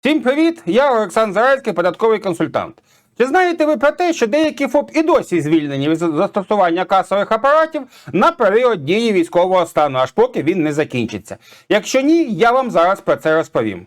Всім привіт! Я Олександр Зарецький, податковий консультант. Чи знаєте ви про те, що деякі ФОП і досі звільнені від застосування касових апаратів на період дії військового стану, аж поки він не закінчиться? Якщо ні, я вам зараз про це розповім.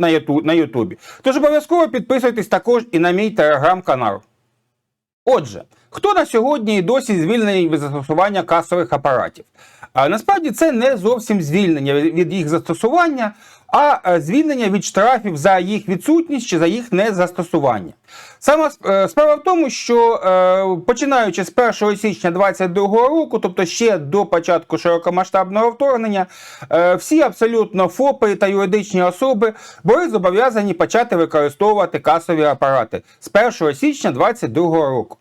на Юту- на Ютубі. Тож обов'язково підписуйтесь також і на мій телеграм-канал. Отже, хто на сьогодні і досі звільнений від застосування касових апаратів? А насправді це не зовсім звільнення від від їх застосування, а е, звільнення від штрафів за їх відсутність чи за їх незастосування. Саме справа в тому, що е, починаючи з 1 січня 2022 року, тобто ще до початку широкомасштабного вторгнення, е, всі абсолютно ФОПи та юридичні особи були зобов'язані почати використовувати касові апарати з 1 січня 2022 року.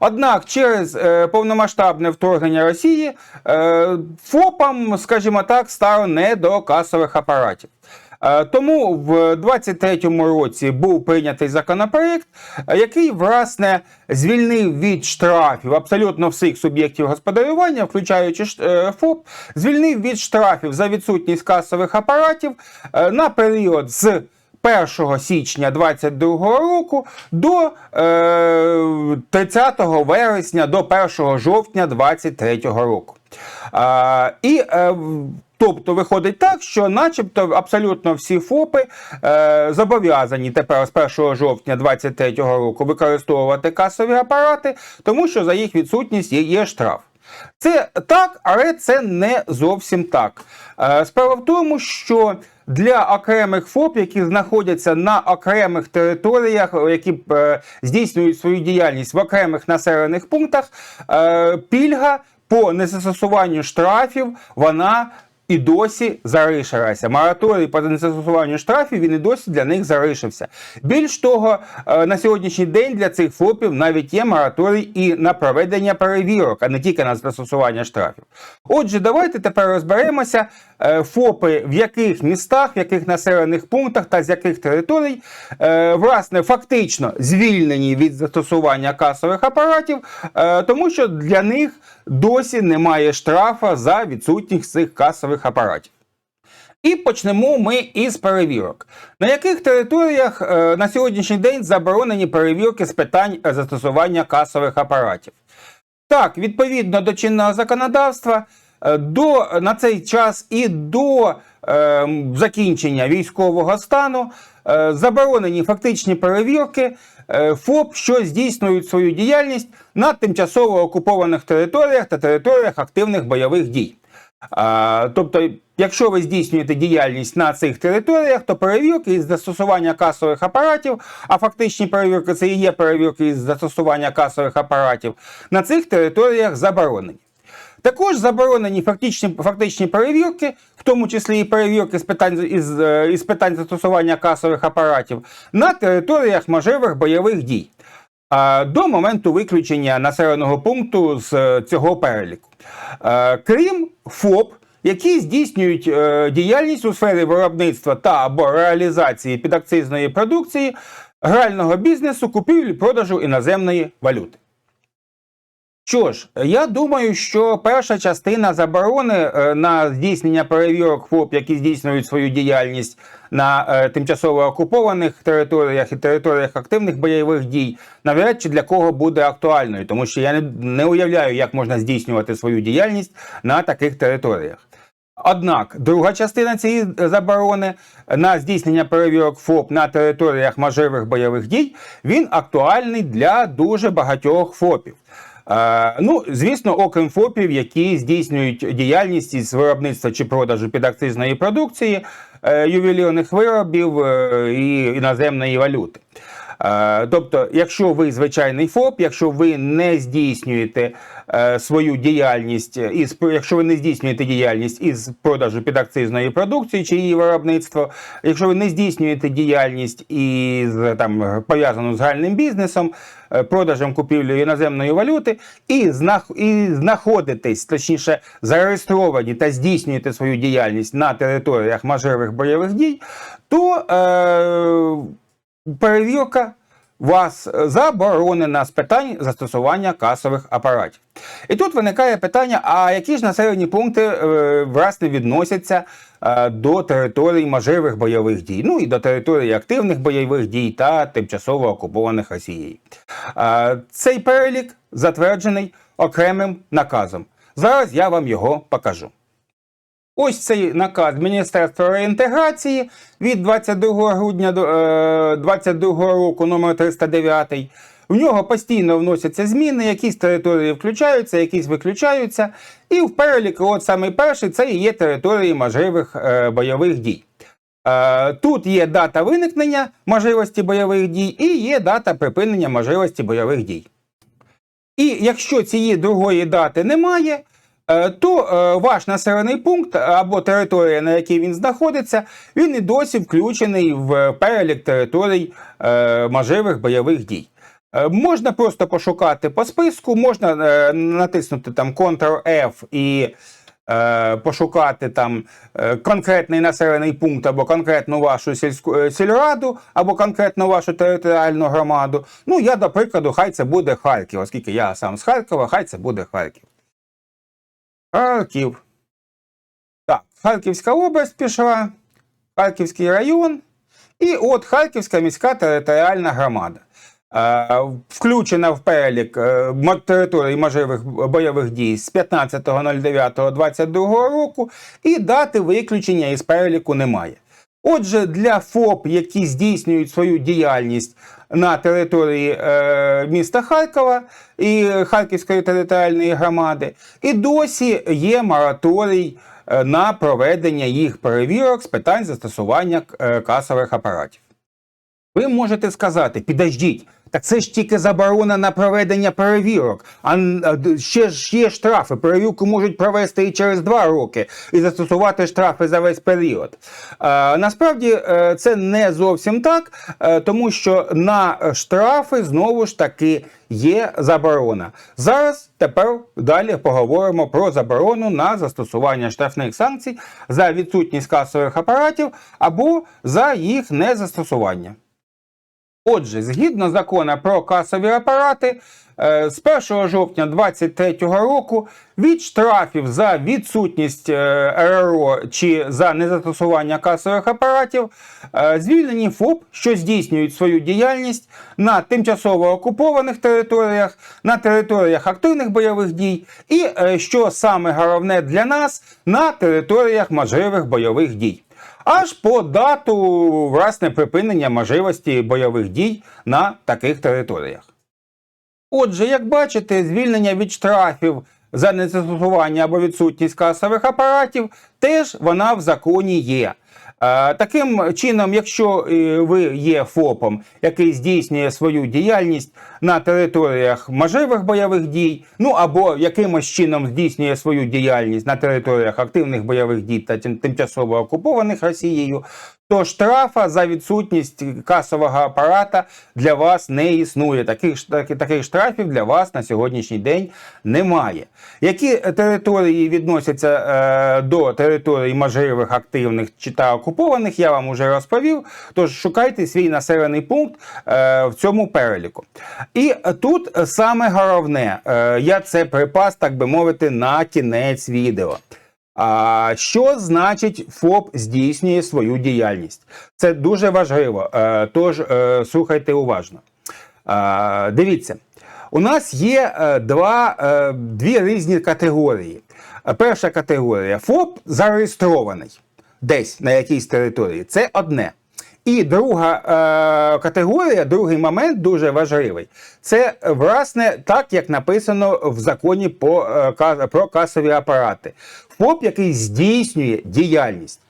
Однак через е, повномасштабне вторгнення Росії ФОПам, скажімо так, стало не до касових апаратів. Е, Тому в 23-му році був прийнятий законопроект, е, який власне звільнив від штрафів абсолютно всіх суб'єктів господарювання, включаючи е, ФОП, звільнив від штрафів за відсутність касових апаратів е, на період з 1 січня 2022 року до е, 30 вересня до 1 жовтня 2023 року. А, і е, Тобто виходить так, що начебто абсолютно всі ФОПи е, зобов'язані тепер з 1 жовтня 2023 року використовувати касові апарати, тому що за їх відсутність є, штраф. Це так, але це не зовсім так. Е, Справа в тому, що для окремих ФОП, які знаходяться на окремих територіях, які е, здійснюють свою діяльність в окремих населених пунктах, е, пільга по незастосуванню штрафів вона і досі залишилася. Мораторій по незастосуванню штрафів він і досі для них залишився. Більш того, е, на сьогоднішній день для цих ФОПів навіть є мораторій і на проведення перевірок, а не тільки на застосування штрафів. Отже, давайте тепер розберемося е, ФОПи, в яких містах, в яких населених пунктах та з яких територій, е, власне, фактично звільнені від застосування касових апаратів, тому що для них досі немає штрафа за відсутність цих касових апаратів. І почнемо ми із перевірок. На яких територіях е, на сьогоднішній день заборонені перевірки з питань е, застосування касових апаратів? Так, відповідно до чинного законодавства, е, до, на цей час і до е, закінчення військового стану е, заборонені фактичні перевірки е, ФОП, що здійснюють свою діяльність на тимчасово окупованих територіях та територіях активних бойових дій. Тобто, якщо ви здійснюєте діяльність на цих територіях, то перевірки із застосування касових апаратів, а фактичні перевірки це і є перевірки із застосування касових апаратів, на цих територіях заборонені. Також заборонені фактичні, фактичні перевірки, в тому числі і перевірки з питань, із, е, із питань застосування касових апаратів на територіях можливих бойових дій до моменту виключення населеного пункту з е, цього переліку. Е, Крім ФОП, які здійснюють е, діяльність у сфері виробництва та або реалізації підакцизної продукції, грального бізнесу, купівлі продажу іноземної валюти. Що ж, я думаю, що перша частина заборони е, на здійснення перевірок ФОП, які здійснюють свою діяльність на е, тимчасово окупованих територіях і територіях активних бойових дій, навряд чи для кого буде актуальною, тому що я не, уявляю, як можна здійснювати свою діяльність на таких територіях. Однак друга частина цієї заборони на здійснення перевірок ФОП на територіях можливих бойових дій він актуальний для дуже багатьох ФОПів. Ну, звісно, окрім ФОПів, які здійснюють діяльність із виробництва чи продажу підакцизної продукції, е, ювелірних виробів е, і іноземної валюти. Е, Тобто, якщо ви звичайний ФОП, якщо ви не здійснюєте е, свою діяльність із якщо ви не здійснюєте діяльність із продажу підакцизної продукції чи її виробництво, якщо ви не здійснюєте діяльність із там пов'язану з гальним бізнесом, е, продажем купівлею іноземної валюти, і знах і знаходитесь, точніше, зареєстровані та здійснюєте свою діяльність на територіях можливих бойових дій, то е, перевірка вас заборонена з питань застосування касових апаратів. І тут виникає питання: а які ж населені пункти е, власне відносяться е, до територій можливих бойових дій, ну і до території активних бойових дій та тимчасово окупованих Росією. Е, цей перелік затверджений окремим наказом. Зараз я вам його покажу. Ось цей наказ Міністерства реінтеграції від 22 грудня до е, 22 року, номер 309. В нього постійно вносяться зміни, якісь території включаються, якісь виключаються. І в переліку, от саме перший, це і є території можливих е, бойових дій. Е, тут є дата виникнення можливості бойових дій і є дата припинення можливості бойових дій. І якщо цієї другої дати немає, то е, ваш населений пункт або територія, на якій він знаходиться, він і досі включений в перелік територій е, можливих бойових дій. Е, Можна просто пошукати по списку, можна е, натиснути там Ctrl-F і е, пошукати там е, конкретний населений пункт або конкретну вашу сільську е, сільраду, або конкретну вашу територіальну громаду. Ну, я, до прикладу, хай це буде Харків, оскільки я сам з Харкова, хай це буде Харків. Харків. Так, Харківська область пішла, Харківський район. І от Харківська міська територіальна громада. Е, Включена в перелік е, територій можливих бойових дій з 15.09.22 року, і дати виключення із переліку немає. Отже, для ФОП, які здійснюють свою діяльність на території е, міста Харкова і Харківської територіальної громади, і досі є мораторій е, на проведення їх перевірок з питань застосування е, касових апаратів. Ви можете сказати, підождіть, так це ж тільки заборона на проведення перевірок, а а ще ж є штрафи. Перевірку можуть провести і через два роки і застосувати штрафи за весь період. Е, насправді е, це не зовсім так, е, тому що на штрафи знову ж таки є заборона. Зараз тепер далі поговоримо про заборону на застосування штрафних санкцій за відсутність касових апаратів або за їх незастосування. Отже, згідно закону про касові апарати, е, з 1 жовтня 2023 року від штрафів за відсутність е, РРО чи за незастосування касових апаратів е, звільнені ФОП, що здійснюють свою діяльність на тимчасово окупованих територіях, на територіях активних бойових дій, і що саме головне для нас на територіях можливих бойових дій аж по дату власне припинення можливості бойових дій на таких територіях. Отже, як бачите, звільнення від штрафів за незастосування або відсутність касових апаратів теж вона в законі є. Е, Таким чином, якщо е, ви є ФОПом, який здійснює свою діяльність на територіях можливих бойових дій, ну або якимось чином здійснює свою діяльність на територіях активних бойових дій та тимчасово окупованих Росією, то штрафа за відсутність касового апарата для вас не існує. Таких, таких штрафів для вас на сьогоднішній день немає. Які території відносяться е, до територій можливих активних чи та окупованих, я вам уже розповів. Тож шукайте свій населений пункт е, в цьому переліку. І тут саме головне, е, я це припас, так би мовити, на кінець відео. А що значить ФОП здійснює свою діяльність? Це дуже важливо. Е, Тож е, слухайте уважно. Е, Дивіться, у нас є два, дві різні категорії. Перша категорія ФОП зареєстрований десь на якійсь території. Це одне. І друга е, категорія, другий момент дуже важливий. Це власне так, як написано в законі по, е, про касові апарати. ФОП, який здійснює діяльність.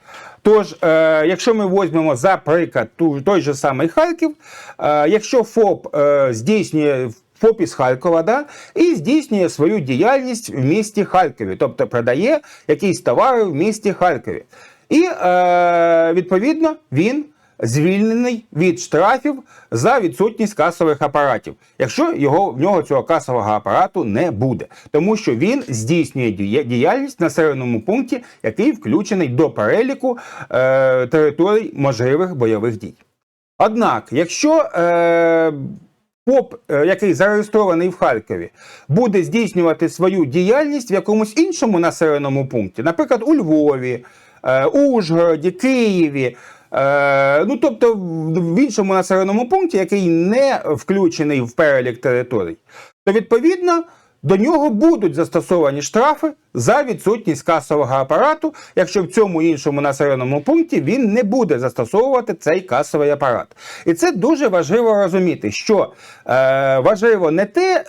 Тож, е, якщо ми візьмемо за приклад той же самий Харків, е, якщо ФОП е, здійснює ФОП із Харкова, да, і здійснює свою діяльність в місті Харкові, тобто продає якісь товари в місті Харкові. І е, відповідно він звільнений від штрафів за відсутність касових апаратів, якщо його в нього цього касового апарату не буде, тому що він здійснює діяльність в населеному пункті, який включений до переліку е, територій можливих бойових дій. Однак, якщо е, ФОП, е, який зареєстрований в Харкові, буде здійснювати свою діяльність в якомусь іншому населеному пункті, наприклад, у Львові, е, Ужгороді, Києві. Е, ну, тобто в іншому населеному пункті, який не включений в перелік територій, то відповідно до нього будуть застосовані штрафи за відсутність касового апарату, якщо в цьому іншому населеному пункті він не буде застосовувати цей касовий апарат. І це дуже важливо розуміти, що е, важливо не те,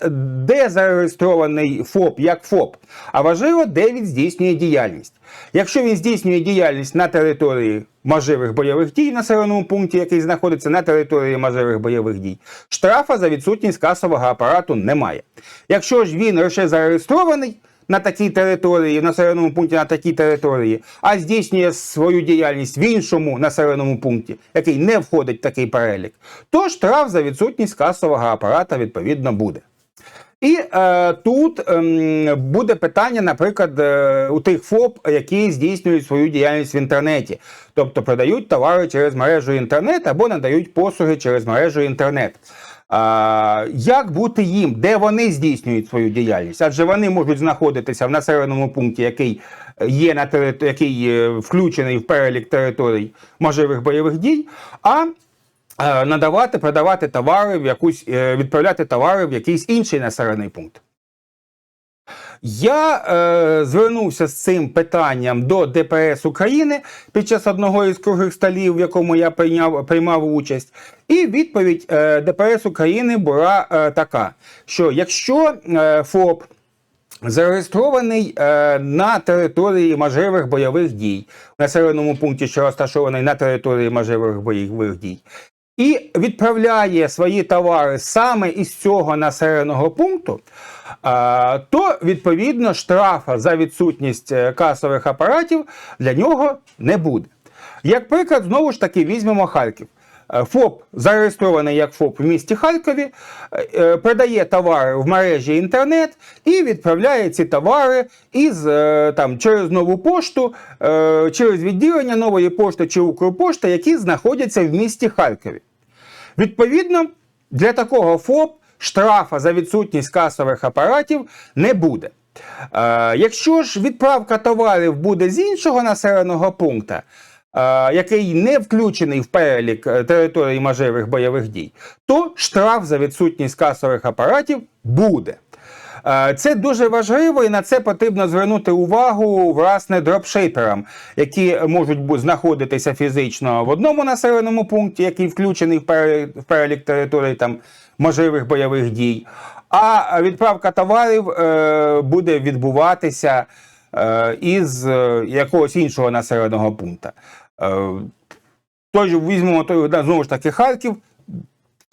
де зареєстрований ФОП як ФОП, а важливо, де він здійснює діяльність. Якщо він здійснює діяльність на території можливих бойових дій населеному пункті, який знаходиться на території можливих бойових дій, штрафа за відсутність касового апарату немає. Якщо ж він лише зареєстрований на такій території, в населеному пункті на такій території, а здійснює свою діяльність в іншому населеному пункті, який не входить в такий перелік, то штраф за відсутність касового апарата відповідно буде. І е, тут ем, буде питання, наприклад, е, у тих ФОП, які здійснюють свою діяльність в інтернеті, тобто продають товари через мережу інтернет або надають послуги через мережу інтернет. А, як бути їм, де вони здійснюють свою діяльність? Адже вони можуть знаходитися в населеному пункті, який є на терит... який е, включений в перелік територій можливих бойових дій, а е, надавати, продавати товари в якусь, е, відправляти товари в якийсь інший населений пункт. Я е, звернувся з цим питанням до ДПС України під час одного із круглих столів, в якому я прийняв, приймав участь. І відповідь е, ДПС України була е, така: що якщо е, ФОП зареєстрований е, на території можливих бойових дій, в населеному пункті, що розташований на території можливих бойових дій, і відправляє свої товари саме із цього населеного пункту, то відповідно штрафа за відсутність е, касових апаратів для нього не буде. Як приклад, знову ж таки візьмемо Харків. Е, ФОП зареєстрований як ФОП в місті Харкові, е, е, продає товари в мережі інтернет і відправляє ці товари із там через нову пошту, через відділення нової пошти чи Укрпошти, які знаходяться в місті Харкові. Відповідно, для такого ФОП штрафа за відсутність касових апаратів не буде. Якщо ж відправка товарів буде з іншого населеного пункту, який не включений в перелік е, територій можливих бойових дій, то штраф за відсутність касових апаратів буде. Е, Це дуже важливо, і на це потрібно звернути увагу власне дропшиперам, які можуть знаходитися фізично в одному населеному пункті, який включений в перелік, територій там можливих бойових дій. А відправка товарів е, буде відбуватися е, із е, якогось іншого населеного пункту. Е, той же візьмемо той, да, знову ж таки Харків.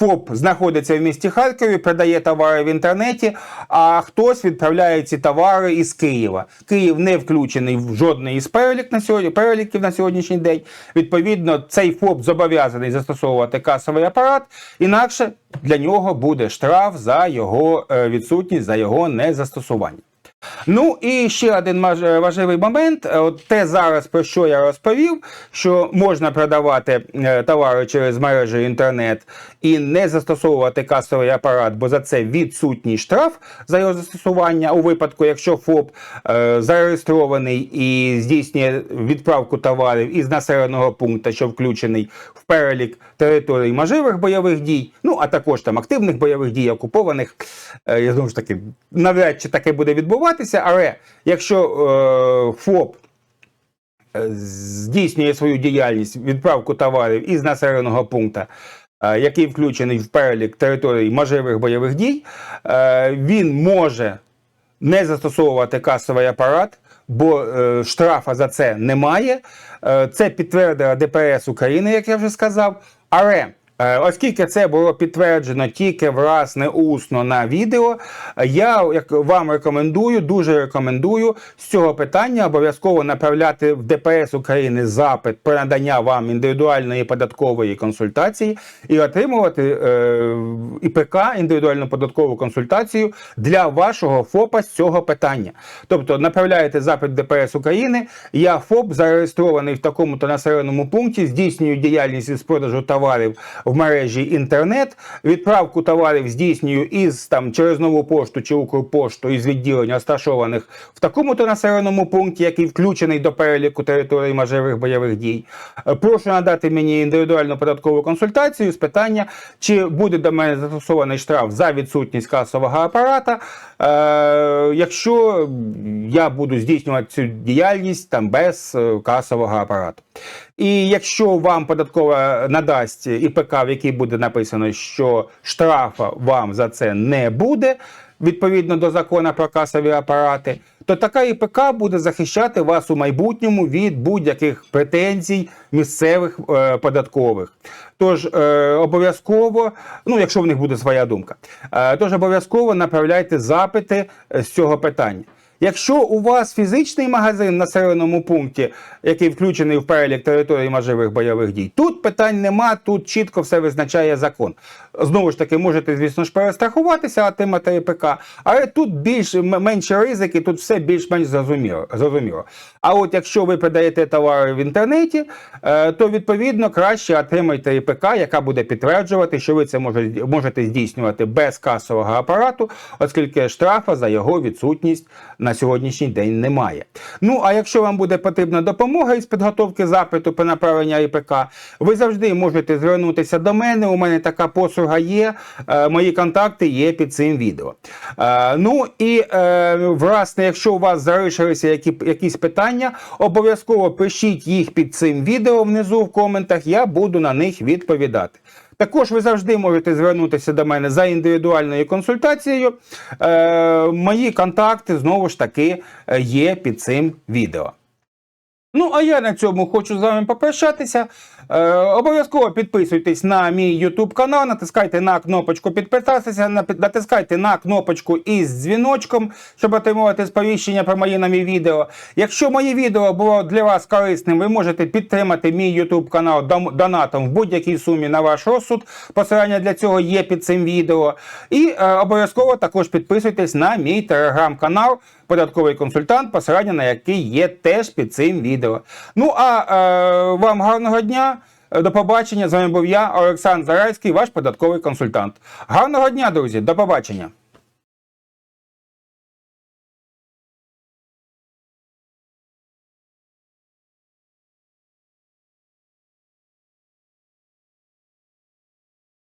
ФОП знаходиться в місті Харкові, продає товари в інтернеті, а хтось відправляє ці товари із Києва. Київ не включений в жодний із перелік на сьогодні, переліків на сьогоднішній день. Відповідно, цей ФОП зобов'язаний застосовувати касовий апарат, інакше для нього буде штраф за його е, відсутність, за його незастосування. Ну і ще один важливий момент. Е, От те зараз про що я розповів, що можна продавати е, товари через мережу інтернет і не застосовувати касовий апарат, бо за це відсутній штраф за його застосування у випадку, якщо ФОП е, зареєстрований і здійснює відправку товарів із населеного пункту, що включений в перелік територій можливих бойових дій, ну а також там активних бойових дій, окупованих. Я знову ж таки, навряд чи таке буде відбуватися, але якщо е, ФОП е, здійснює свою діяльність відправку товарів із населеного пункту, е, який включений в перелік територій можливих бойових дій, е, він може не застосовувати касовий апарат, бо е, штрафа за це немає. Е, Це підтвердила ДПС України, як я вже сказав. Але оскільки це було підтверджено тільки власне усно на відео, е, я вам рекомендую, дуже рекомендую з цього питання обов'язково направляти в ДПС України запит про надання вам індивідуальної податкової консультації і отримувати е, ІПК індивідуальну податкову консультацію для вашого ФОПа з цього питання. Тобто направляєте запит в ДПС України. Я ФОП зареєстрований в такому-то населеному пункті, здійснюю діяльність із продажу товарів в мережі інтернет. Відправку товарів здійснюю із там через нову пошту чи Укрпошту із відділень розташованих в такому-то населеному пункті, який включений до переліку територій можливих бойових дій. Прошу надати мені індивідуальну податкову консультацію з питання, чи буде до мене застосований штраф за відсутність касового апарата, якщо я буду здійснювати цю діяльність там без е, касового апарату. І якщо вам податкова надасть ІПК, в якій буде написано, що штрафа вам за це не буде. Відповідно до закону про касові апарати, то така ІПК буде захищати вас у майбутньому від будь-яких претензій місцевих е, податкових. Тож е, обов'язково, ну якщо в них буде своя думка, е, тож обов'язково направляйте запити з цього питання. Якщо у вас фізичний магазин в населеному пункті, який включений в перелік території можливих бойових дій, тут питань нема, тут чітко все визначає закон. Знову ж таки, можете, звісно ж, перестрахуватися, отримати ІПК, але тут більш м- менші ризики, тут все більш-менш зрозуміло. зрозуміло. А от якщо ви продаєте товари в інтернеті, е, то відповідно краще отримайте ІПК, яка буде підтверджувати, що ви це можете здійснювати без касового апарату, оскільки штрафа за його відсутність на сьогоднішній день немає. Ну а якщо вам буде потрібна допомога із підготовки запиту по направлення ІПК, ви завжди можете звернутися до мене. У мене така послуга є. е, Мої контакти є під цим відео. Е, Ну і е, власне, якщо у вас залишилися які, якісь питання, обов'язково пишіть їх під цим відео внизу в коментах. Я буду на них відповідати. Також ви завжди можете звернутися до мене за індивідуальною консультацією. Е, мої контакти знову ж таки е, є під цим відео. Ну, а я на цьому хочу з вами попрощатися. Е, обов'язково підписуйтесь на мій YouTube канал, натискайте на кнопочку підписатися, натискайте на кнопочку із дзвіночком, щоб отримувати сповіщення про мої нові відео. Якщо моє відео було для вас корисним, ви можете підтримати мій YouTube канал донатом в будь-якій сумі на ваш розсуд. Посилання для цього є під цим відео. І е, обов'язково також підписуйтесь на мій телеграм-канал податковий консультант, посилання на який є теж під цим відео. Ну а е, вам гарного дня. Е, До побачення. З вами був я, Олександр Зарайський, ваш податковий консультант. Гарного дня, друзі. До побачення.